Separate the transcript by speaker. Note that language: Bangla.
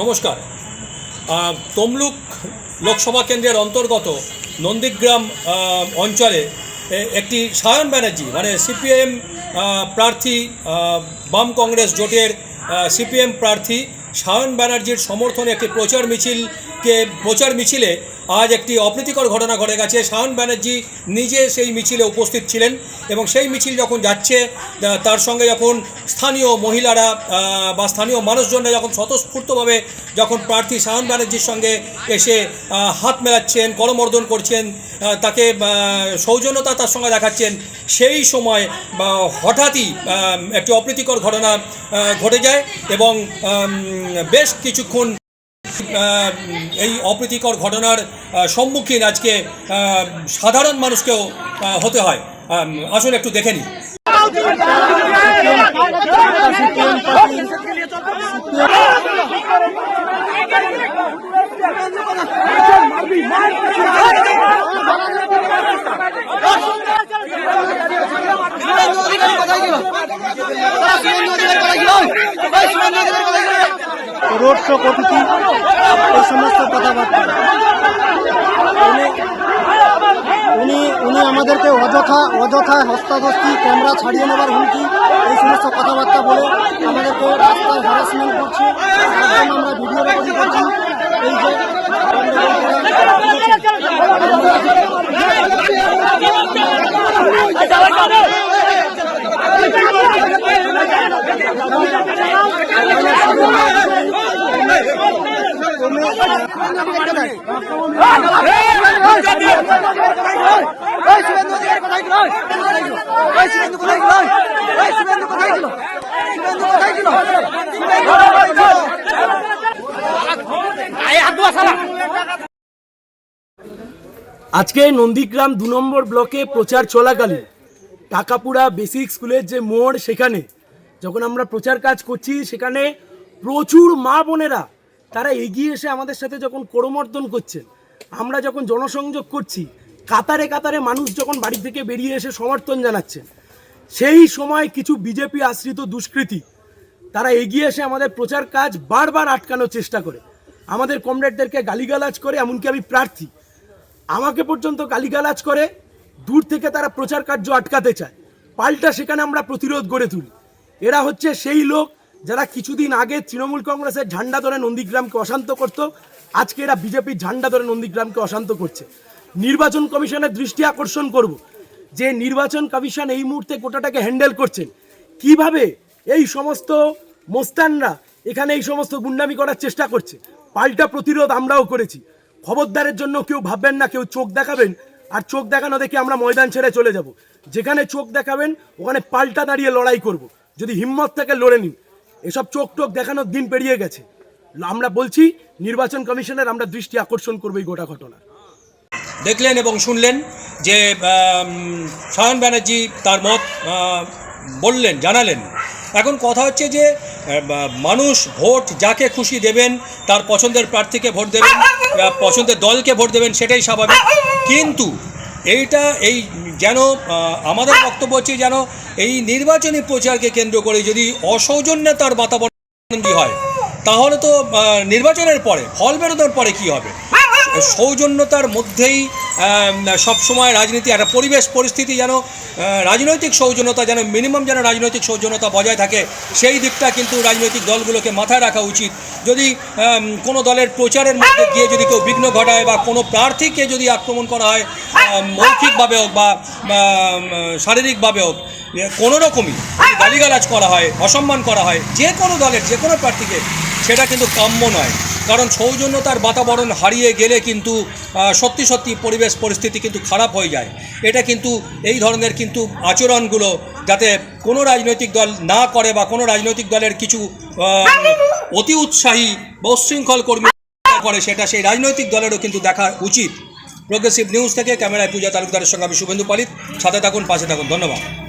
Speaker 1: নমস্কার। তমলুক লোকসভা কেন্দ্রের অন্তর্গত নন্দীগ্রাম অঞ্চলে একটি সায়ন ব্যানার্জি মানে সিপিএম প্রার্থী বাম কংগ্রেস জোটের সিপিএম প্রার্থী সায়ন ব্যানার্জির সমর্থনে একটি প্রচার মিছিলকে প্রচার মিছিলে আজ একটি অপ্রীতিকর ঘটনা ঘটে গেছে। সায়ন ব্যানার্জি নিজে সেই মিছিলে উপস্থিত ছিলেন এবং সেই মিছিল যখন যাচ্ছে তার সঙ্গে যখন স্থানীয় মহিলারা বা স্থানীয় মানুষজনরা যখন স্বতঃস্ফূর্তভাবে যখন প্রার্থী সায়ন ব্যানার্জির সঙ্গে এসে হাত মেলাচ্ছেন, করমর্দন করছেন তাকে সৌজন্যতা তার সঙ্গে দেখাচ্ছেন, সেই সময়, বা হঠাৎই একটি অপ্রীতিকর ঘটনা ঘটে যায় এবং বেশ কিছুক্ষণ এই অপ্রীতিকর ঘটনার সম্মুখীন আজকে সাধারণ মানুষকেও হতে হয় আসুন একটু দেখে নিই
Speaker 2: রোড শো করেছি এই সমস্ত কথাবার্তা। উনি উনি আমাদেরকে অযথা অযথা হস্তাধস্তি, ক্যামেরা ছাড়িয়ে নেবার হুমকি, এই সমস্ত কথাবার্তা বলে আমাদেরকে রাস্তায় হ্যারাসমেন্ট করছে। আমরা ভিডিও রেকর্ডিং করছি। এই যে
Speaker 3: আজকে নন্দীগ্রাম দু নম্বর ব্লকে প্রচার চলাকালীন টাকাপুরা বেসিক স্কুলের যে মোড় সেখানে, যখন আমরা প্রচার কাজ করছি, সেখানে প্রচুর মা বোনেরা তারা এগিয়ে এসে আমাদের সাথে যখন করমর্দন করছেন, আমরা যখন জনসংযোগ করছি, কাতারে কাতারে মানুষ যখন বাড়ি থেকে বেরিয়ে এসে সমর্থন জানাচ্ছেন, সেই সময় কিছু বিজেপি আশ্রিত দুষ্কৃতী, তারা এগিয়ে এসে আমাদের প্রচার কাজ বারবার আটকানোর চেষ্টা করে। আমাদের কমরেডদেরকে গালিগালাজ করে, এমনকি আমি প্রার্থী। আমাকে পর্যন্ত গালিগালাজ করে, দূর থেকে তারা প্রচার কার্য আটকাতে চায়। পাল্টা সেখানে আমরা প্রতিরোধ গড়ে তুলি। এরা হচ্ছে সেই লোক যারা কিছুদিন আগে তৃণমূল কংগ্রেসের ঝান্ডা ধরে নন্দীগ্রামকে অশান্ত করত, আজকে এরা বিজেপির ঝান্ডা ধরে নন্দীগ্রামকে অশান্ত করছে। নির্বাচন কমিশনের দৃষ্টি আকর্ষণ করব। যে নির্বাচন কমিশন এই মুহূর্তে গোটাটাকে হ্যান্ডেল করছেন, কীভাবে এই সমস্ত মোস্তানরা এখানে এই সমস্ত গুন্ডামি করার চেষ্টা করছে? পাল্টা প্রতিরোধ আমরাও করেছি। খবরদারের জন্য কেউ ভাববেন না, কেউ চোখ দেখাবেন, আর চোখ দেখানো দেখে আমরা ময়দান ছেড়ে চলে যাব। যেখানে চোখ দেখাবেন, ওখানে পাল্টা দাঁড়িয়ে লড়াই করব। যদি হিম্মত থেকে লড়ে নিন। এসব চোখ টোক দেখানোর দিন পেরিয়ে গেছে। আমরা বলছি, নির্বাচন কমিশনের আমরা দৃষ্টি আকর্ষণ করব এই গোটা ঘটনা।
Speaker 1: দেখলেন এবং শুনলেন যে সায়ন ব্যানার্জি তার মত বললেন, জানালেন। এখন কথা হচ্ছে যে মানুষ ভোট যাকে খুশি দেবেন, তার পছন্দের প্রার্থীকে ভোট দেবেন পছন্দের দলকে ভোট দেবেন, সেটাই স্বাভাবিক। কিন্তু এইটা, এই যেন আমাদের বক্তব্য হচ্ছে যেন এই নির্বাচনী প্রচারকে কেন্দ্র করে যদি অসৌজন্যতার বাতাবরণ হয়, তাহলে তো নির্বাচনের পরে, ফল বেরোনোর পরে কি হবে? সৌজন্যতার মধ্যেই সব সময় রাজনীতি, একটা পরিবেশ পরিস্থিতি যেন রাজনৈতিক সৌজন্যতা যেন, মিনিমাম যেন রাজনৈতিক সৌজন্যতা বজায় থাকে, সেই দিকটা কিন্তু রাজনৈতিক দলগুলোকে মাথায় রাখা উচিত। যদি কোনো দলের প্রচারের মধ্যে গিয়ে যদি কেউ বিঘ্ন ঘটায় বা কোনো প্রার্থীকে যদি আক্রমণ করা হয় মৌখিকভাবে হোক বা শারীরিকভাবে হোক, কোনো রকমই গালিগালাজ করা হয়, অসম্মান করা হয়, যে কোনো দলের, যে কোনো প্রার্থীকে, সেটা কিন্তু কাম্য নয়। কারণ সৌজন্যতার বাতাবরণ হারিয়ে গেলে কিন্তু সত্যি সত্যি পরিবেশ, পরিস্থিতি কিন্তু খারাপ হয়ে যায়। এটা কিন্তু, এই ধরনের কিন্তু আচরণগুলো যাতে কোনো রাজনৈতিক দল না করে বা কোনো রাজনৈতিক দলের কিছু অতি উৎসাহী বা উচ্ছৃঙ্খল কর্মী করে, সেটা সেই রাজনৈতিক দলেরও কিন্তু দেখা উচিত। প্রোগ্রেসিভ নিউজ থেকে ক্যামেরায় পূজা তালুকদারের সঙ্গে আমি শুভেন্দু পালিত। সাথে থাকুন, পাশে থাকুন। ধন্যবাদ।